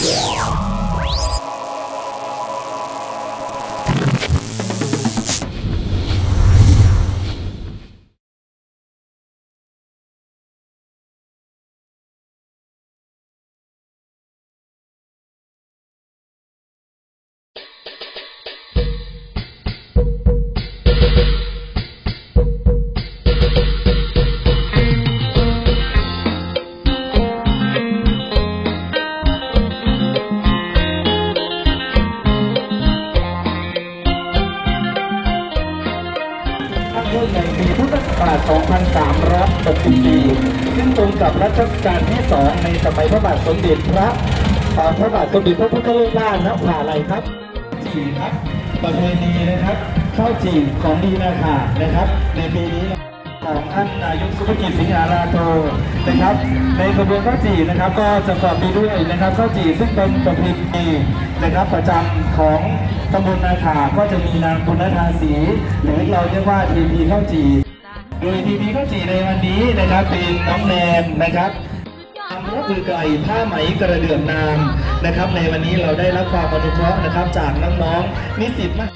Yeah. สมเด็จพระพุทธเลิศล่าณผาลัยครับจีครับประเพณีนะครับข้าวจีของดีนาคานะครับ ในปีนี้ของท่านนายกสุภกิจสิงหาราโตนะครับ ในกระบวนข้าวจีนะครับ ก็จะประกอบไปด้วยนะครับข้าวจีซึ่งเป็นประเพณีนะครับประจำของตำบลนาคาก็จะมีนางบุญนาทาสีหรือเราเรียกว่าทีพีข้าวจีโดยทีพีข้าวจีในวันนี้นะครับเป็นน้องแนนนะครับ บือไก่ผ้าไหมกระเดื่องนามนะครับ ในวันนี้เราได้รับความอนุเคราะห์นะครับ จากน้องๆนิสิตมา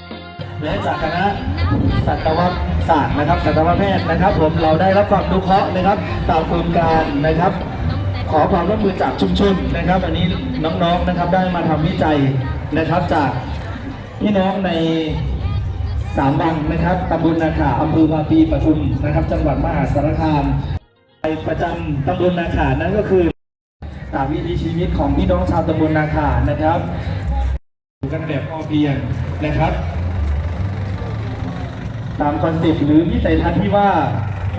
และจากคณะสัตวศาสตร์นะครับสัตวแพทย์นะครับ ผมเราได้รับความอนุเคราะห์นะครับตามโครงการนะครับ ขอความร่วมมือจากชุมชนนะครับวันนี้น้องๆนะครับได้มาทำวิจัยนะครับจากพี่น้องในสามวันนะครับตำบลนาขาอำเภอวาปีปทุมนะครับ จังหวัดมหาสารคามปประจำตำบลนาขานั่นก็คือ ตามวิถีชีวิตของพี่น้องชาวตำบลนาขานะครับอยู่กันแบบพอเพียงนะครับ ตามคอนเซ็ปต์หรือวิสัยทัศน์ที่ว่า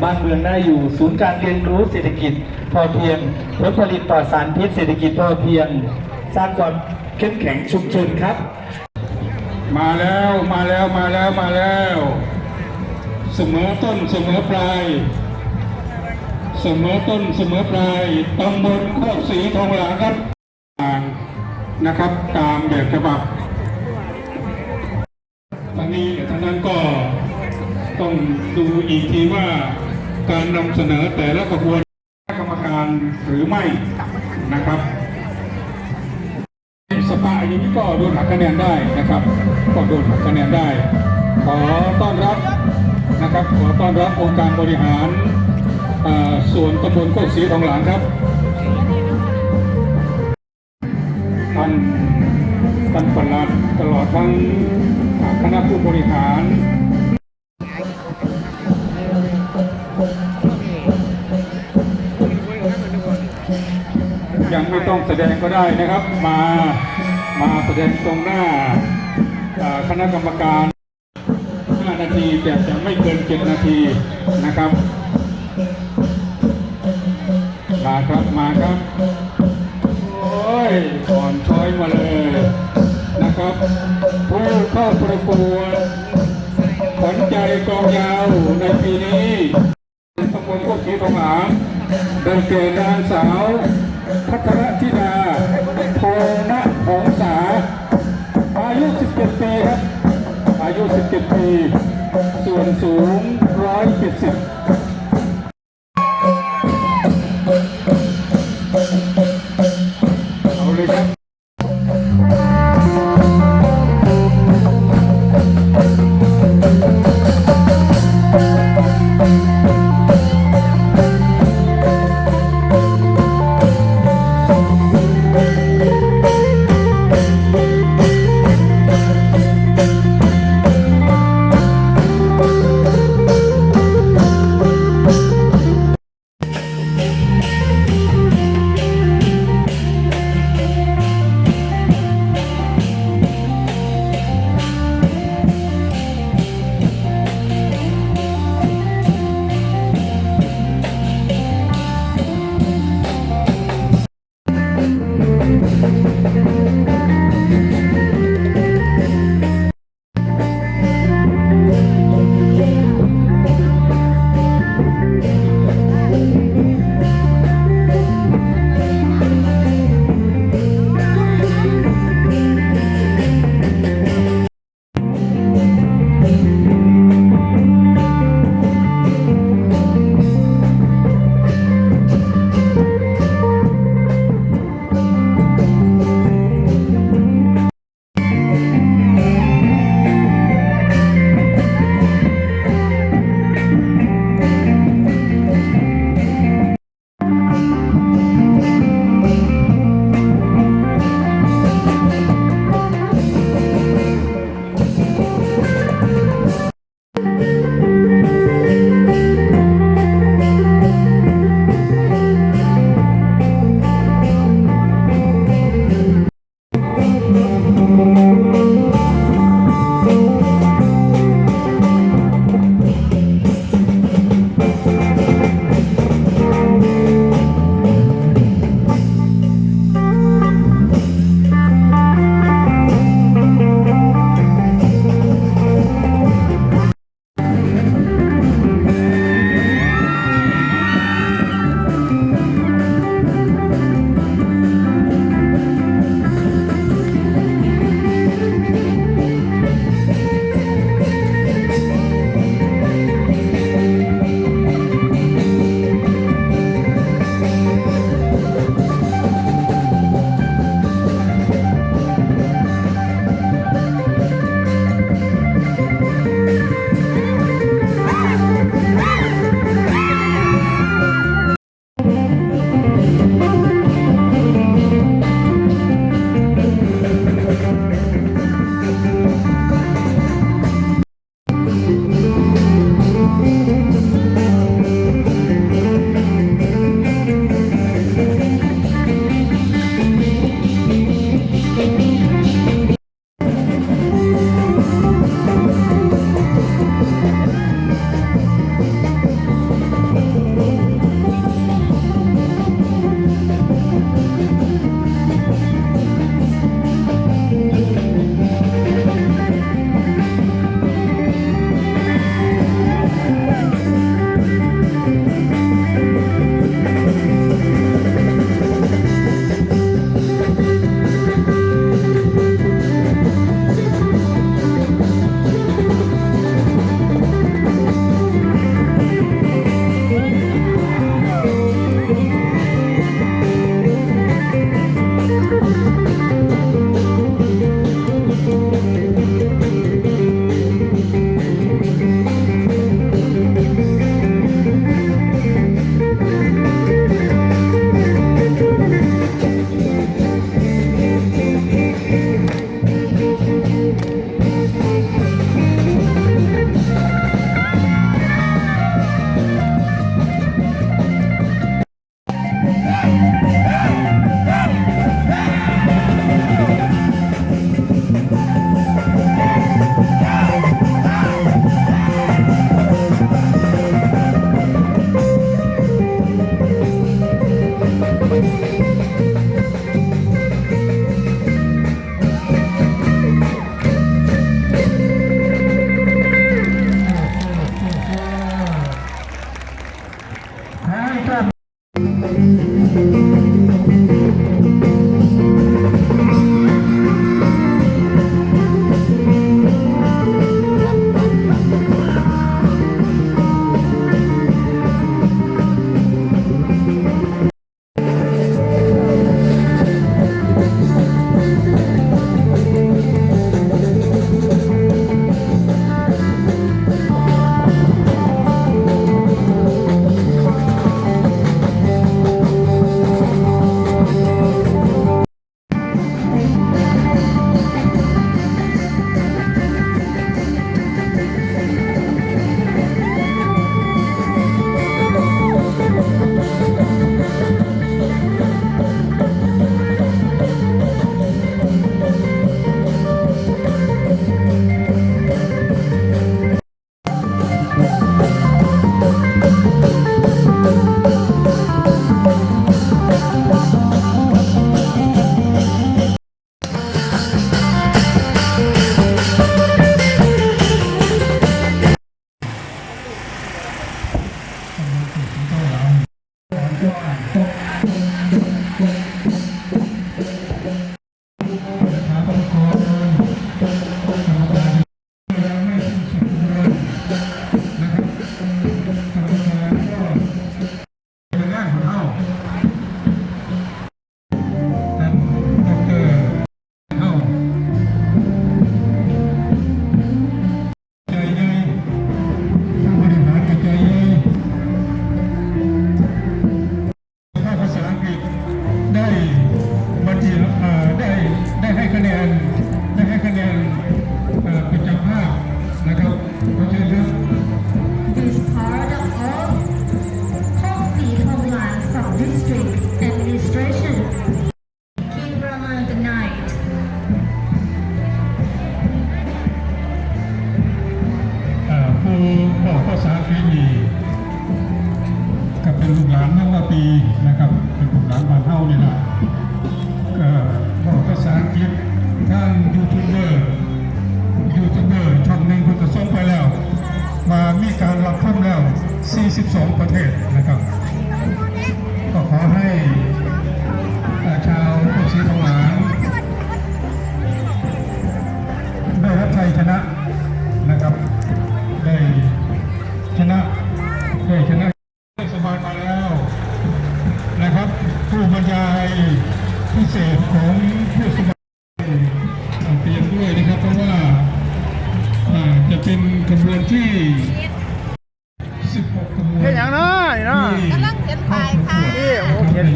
บ้านเมืองน่าอยู่ศูนย์การเรียนรู้เศรษฐกิจพอเพียงผลผลิตปลอดสารพิษเศรษฐกิจพอเพียงสร้างความเข้มแข็งชุมชนครับ มาแล้วมาแล้วมาแล้วมาแล้ว เสมอต้นเสมอปลาย เสมอต้นเสมอปลายตำบลโคกสีทองหลางครับอ่างนะครับ ตามแบบฉบับทางนี้ทางนั้นก็ต้องดูอีกทีว่าการนำเสนอแต่ละกระบวนกรรมการหรือไม่นะครับสปาอย่างนี้ก็โดนหักคะแนนได้นะครับ ก็โดนหักคะแนนได้ ขอต้อนรับนะครับ ขอต้อนรับองค์การบริหาร ส่วนตำบลโคกศรีทองหลางครับท่านท่านปลัดตลอดทั้งคณะผู้บริหารยังไม่ต้องแสดงก็ได้นะครับ มามาแสดงตรงหน้าอ่าคณะกรรมการ 5 นาทีแต่จะไม่เกิน 7 นาทีนะครับ มาครับมาครับ โอ้ยอ่อนช้อยมาเลยนะครับผู้เข้าประกวดขวัญใจกองยาวในปีนี้ตำบลโคกศรีทองหลางได้แก่นางสาว พัทรธิดาโพนหงษาอายุ 17 ปีครับ อายุ 17 ปี ส่วนสูง 170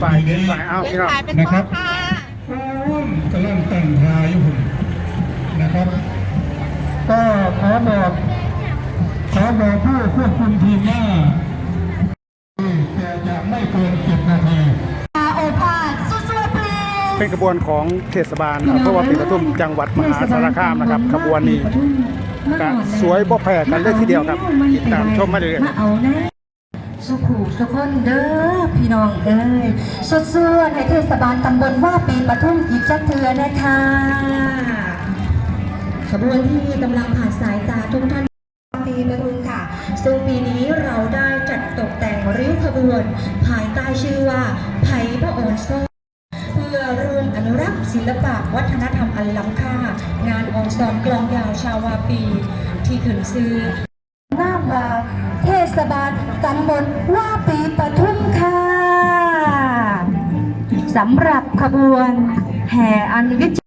โอ้เขียนฝ่ายเขียนฝ่ายเอาพี่น้องถ่ายเป็นนะคพ่รัอบค่ะร่วมกำลังตั้งทายอยู่ผมนะครับ ก็ขอบอกขอบอกผู้ควบคุมทีมว่าแต่จะไม่เกินเจ็ดนาทีโอภาสสู้ๆ please เป็นกระบวนของเทศบาลอำเภอวาปีปทุมจังหวัดมหาสารคามนะครับขบวนนี้ก็สวยบ่แพ้กันเลยทีเดียวครับติดตามชมมาเรื่อย สุขูสุคนเด้อพี่น้องเอ้ยสดส่วนในเทศบาลตำบลว่าปีปทุมอีกจักเทือนะคะขบวนที่กำลังผ่านสายตาทุกท่านปีปทุมค่ะ ซึ่งปีนี้เราได้จัดตกแต่งริ้วขบวน ภายใต้ชื่อว่าไผ่พระโอนโซเพื่อร่วมอนุรักษ์ศิลปะวัฒนธรรมอันล้ำค่า งานออนซอนกลองยาวชาวาปี ที่ขึ้นซื้อหน้ามา เทศบาลตำบลว่าปีปทุมค่ะสำหรับขบวนแห่อันวิจ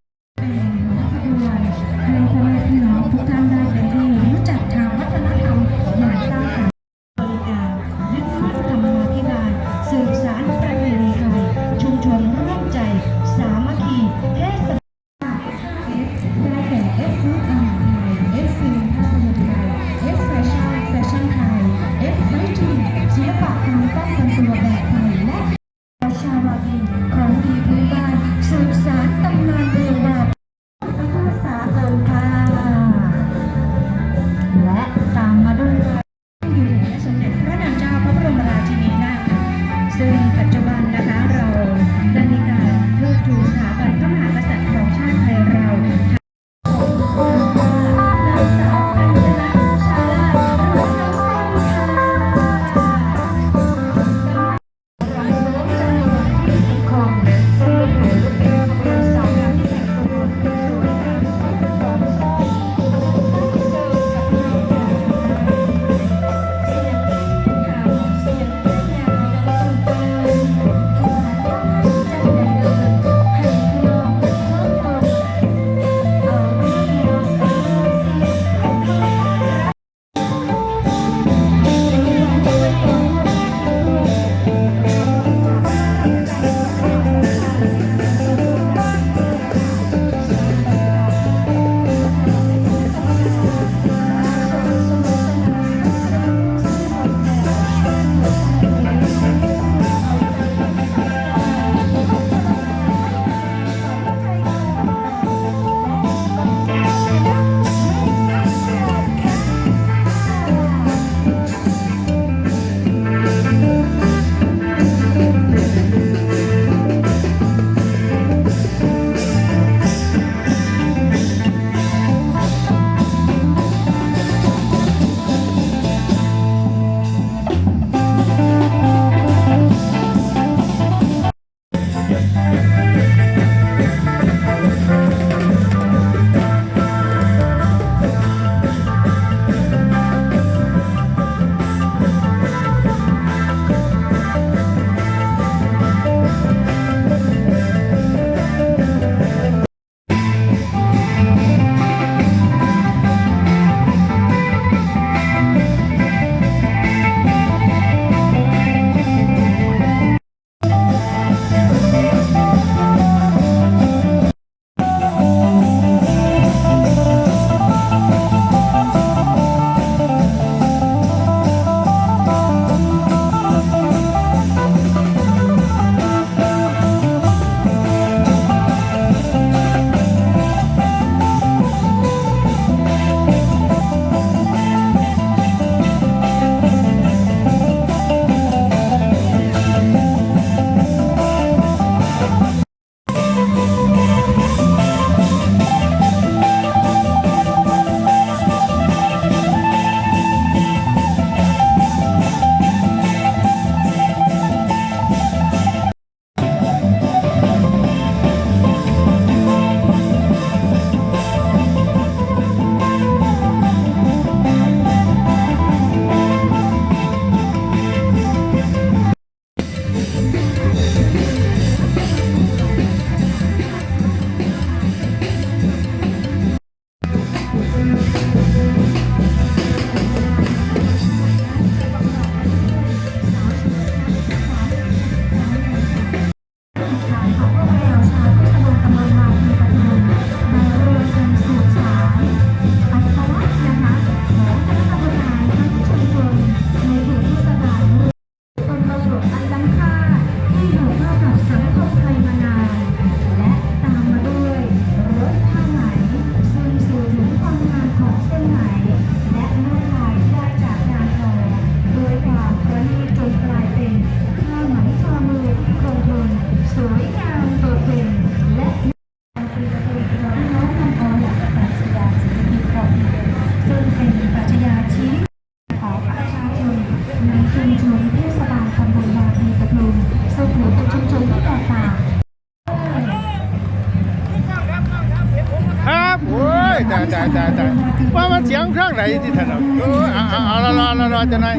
ไหนที่ถนนเออเอาเอารอรอรอรอจะหน่อย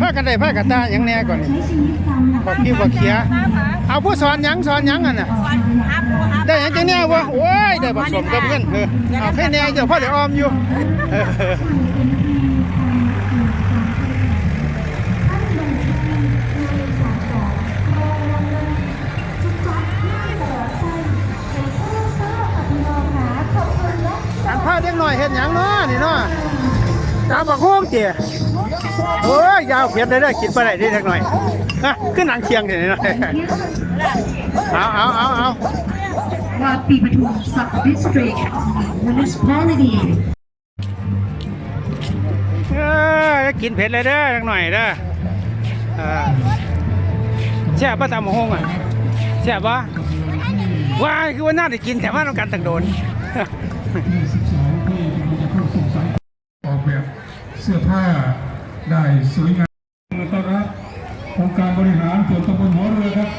พากันได้พากันตายังแน่ก่อนนี่บอกกี้บอกเขียเอาผู้สอนหยังสอนหยังอะน่ะได้หยังจังแน่บ่โอ้ยได้บักสมกับเงินเออเอาแค่แน่เดี๋ยวพ่อเดี๋ยวออมอยู่อันพาเด็กหน่อยเห็นหยังเนาะนี่เนาะ ตามบักฮวงเตี๋ยโอ้ยยาวเพียบได้ได้อกินไปได้เด็กหน่อยฮะขึ้นหนังเคียงเดี๋ยวนี้หน่อยเอาเอาเอาเอาว่าปีปทุม sub district municipality เออจะกินเผ็ดเลยเด้อเด็กหน่อยเด้อเออแซ่บป่ะตามบักฮวงอะแซ่บป่ะว้ายคือว่าน่าจะกินแต่ว่าต้องการตังโดน สื้อผ้าได้สวยงามต้อนรับองค์การบริหารส่วนตำบลหัวเรือครับ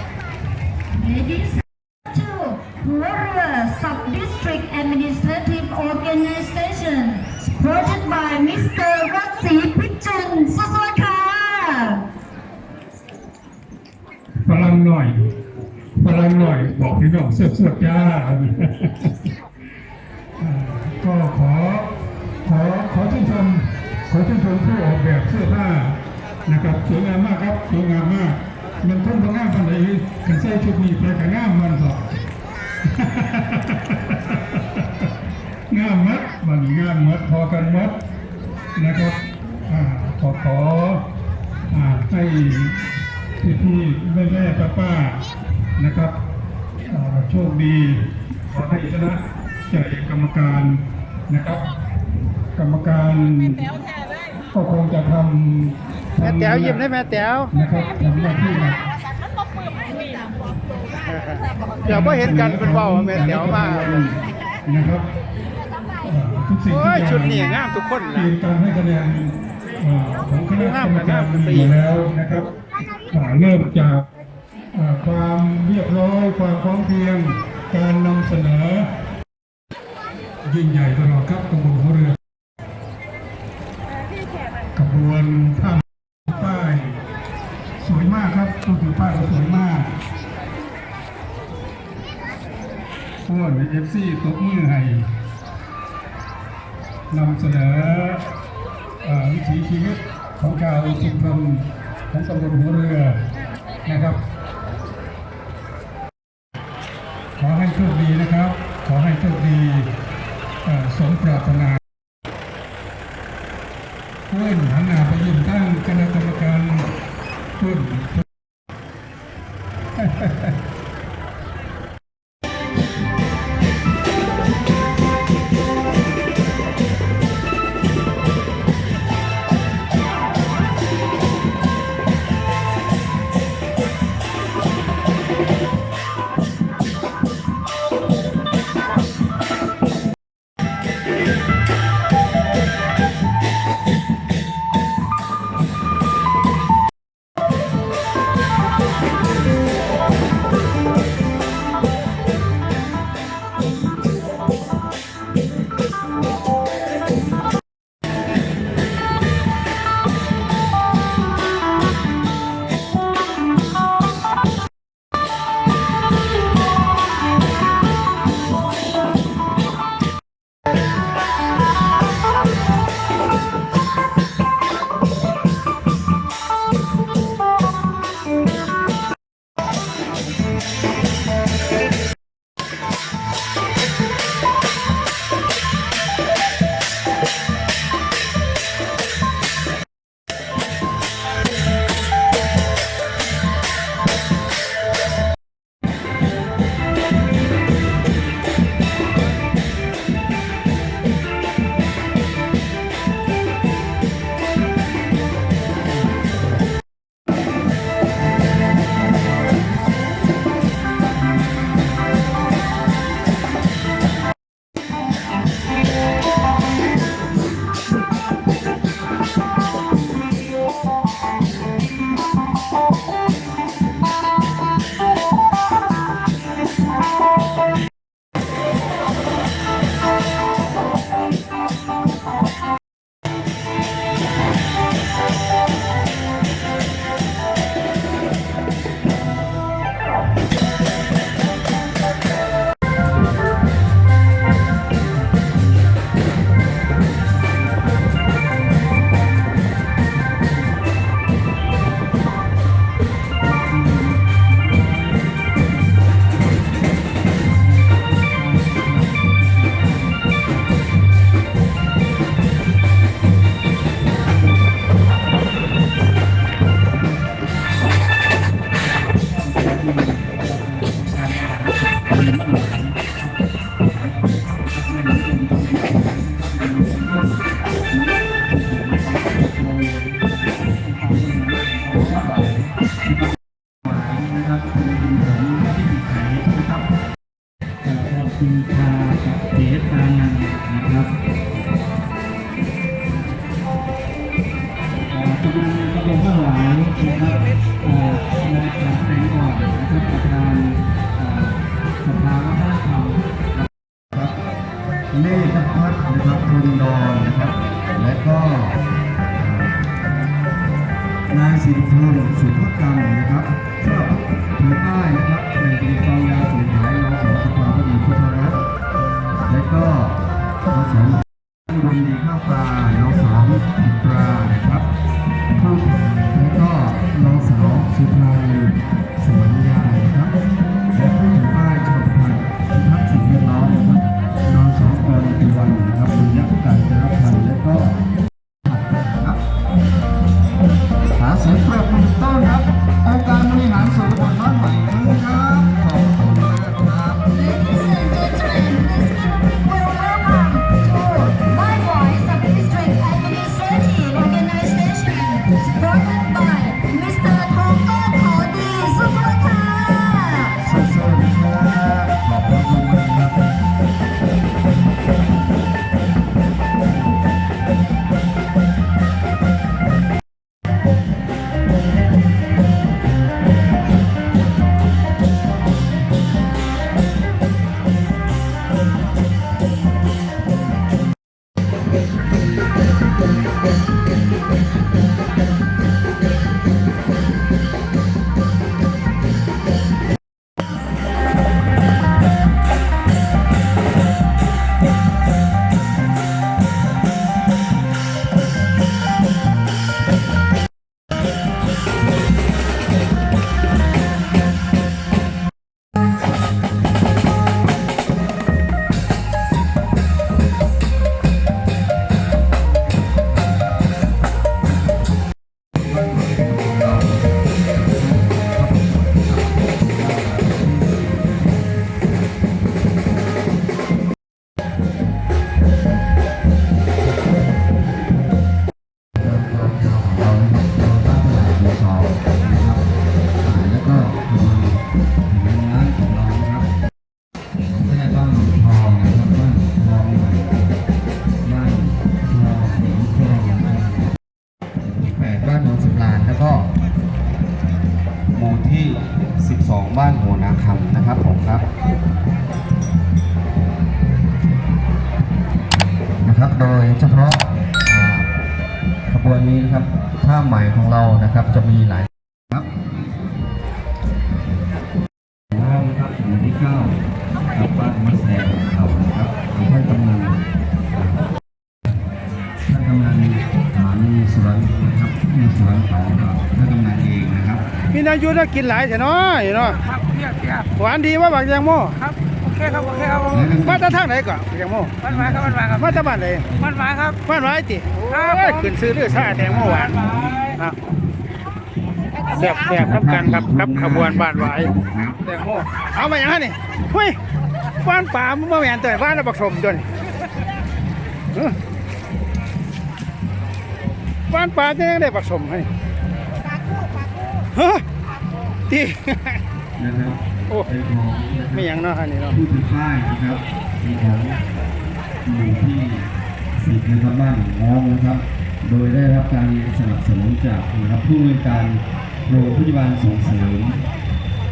ladies to Warrior sub district administrative organization supported by Mr. วัศรีพิจุลสุสวัสดิ์ค่ะพลังหน่อยพลังหน่อยบอกพี่น้องเสื้อเสื้อจ้าอ่า สวยงามมากมันคนบางามปันใดกันใส่ชุดนี้ไปกับงามมันสองงามมัดมันงามมัดพอกันมัดนะครับขอขอให้พี่พี่แม่แม่ป้าป้าๆนะครับโชคดี ขอให้ชนะใจกรรมการนะครับ กรรมการก็คงจะทำ แม่แต๋วยิ้มได้แม่แต๋วนะครับทำหน้าที่นะเดี๋ยวพอเห็นกันเป็นเบาว่าแม่แต๋วมานะครับเอ่อทุกสิ่งทุกโอ้อยย่างชุดนี้งามทุกคนเกนะณฑ์การให้คะแนนเอ่อของคณะกรรมการมีอยู่แล้วนะครับอ่าเริ่มจากอ่าความเรียบร้อยความพร้อมเพรียงการนำเสนอ ยิ่งใหญ่ตลอดครับกระบวนหัวเรือขบวนท่าป้ายส วยมากครับตัวถือป้ายสวยมากพวกเอฟซีตบมือให้นำเสนอวิถีชีวิตของชาวชุมชนของตำบลหัวเรือนะครับ ขอให้โชคดีนะครับ ขอให้โชคดีสมปรารถนาเพื่อนหันหน้าไปยิ้มตั้งคณะกรรมการเพื่อน สิริพลสุภกรรมนะครับ วนะครับหมู่ที่เก้าครับบ้านมัสแดงของเรานะครับของท่านกำนันท่านกำนันฐานมีสวนนะครับมีสวนของท่านกำนันเองนะครับมีนายุทธกินหลายแต่น้อยเนาะครับเพียบเพียบหวานดีว่าบักแตงโมครับโอเคครับโอเคครับมาจากทางไหนก่อนแตงโมมันหมายครับมันหมายครับมาจากบ้านไหนมันหมายครับบ้านไว้ติครับโอ้ยผมขึ้นซื้อเรือซ่าแตงโมหวานอะ แซ่บแซ่บๆครับกันครับครับขบวนบ้านไว้แตงโมเอามาอย่างนั้นนี่เฮ้ยบ้านป่ามันมาแหวนแต่บ้านเราบักสมจนเอ้อบ้านป่าจะยังได้บักสมให้ฮะตีนะครับโอ้เป็นของนะครับไม่หยังเนาะอันนี้เนาะผู้ถือป้ายนะครับเป็นของหมู่ที่สิบนะครับบ้านน้องนะครับ โดยได้รับการสนับสนุนจากนะครับผู้บริการ โรงพยาบาลส่งเสริม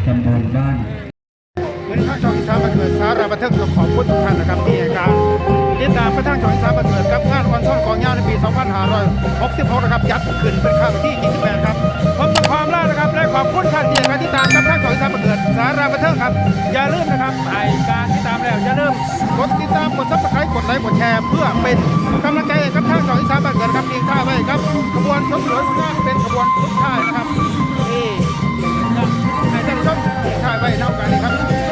ตำบลบ้านเหมือนข้างช่องอีสานบันเกิดสาระบันเทิงขอบคุณทุกท่านนะครับที่ให้การติดตามพระทางช่องอีสานบันเกิดกับงานวันซ่อนของยาวในปี 2566 นะครับยัดขึ้นเป็นครั้งที่ 28 ครับ และขอบคุณท่านที่การติดตามกับท่างช่องอิสานบันเกิดสาระบันเทิงครับ อย่าลืมนะครับไอการติดตามแล้วอย่าลืมกดติดตามกดซับสไครต์กดไลค์กดแชร์เพื่อเป็นกำลังใจกับท่างช่องอิสานบันเกิดครับเพียงท่าไว้ครับขบวนสมสวยงาเป็นขบวนสุดท้ายนะครับนี่ให้ท่านผู้ชมท่าไว้นอกกันนะครับ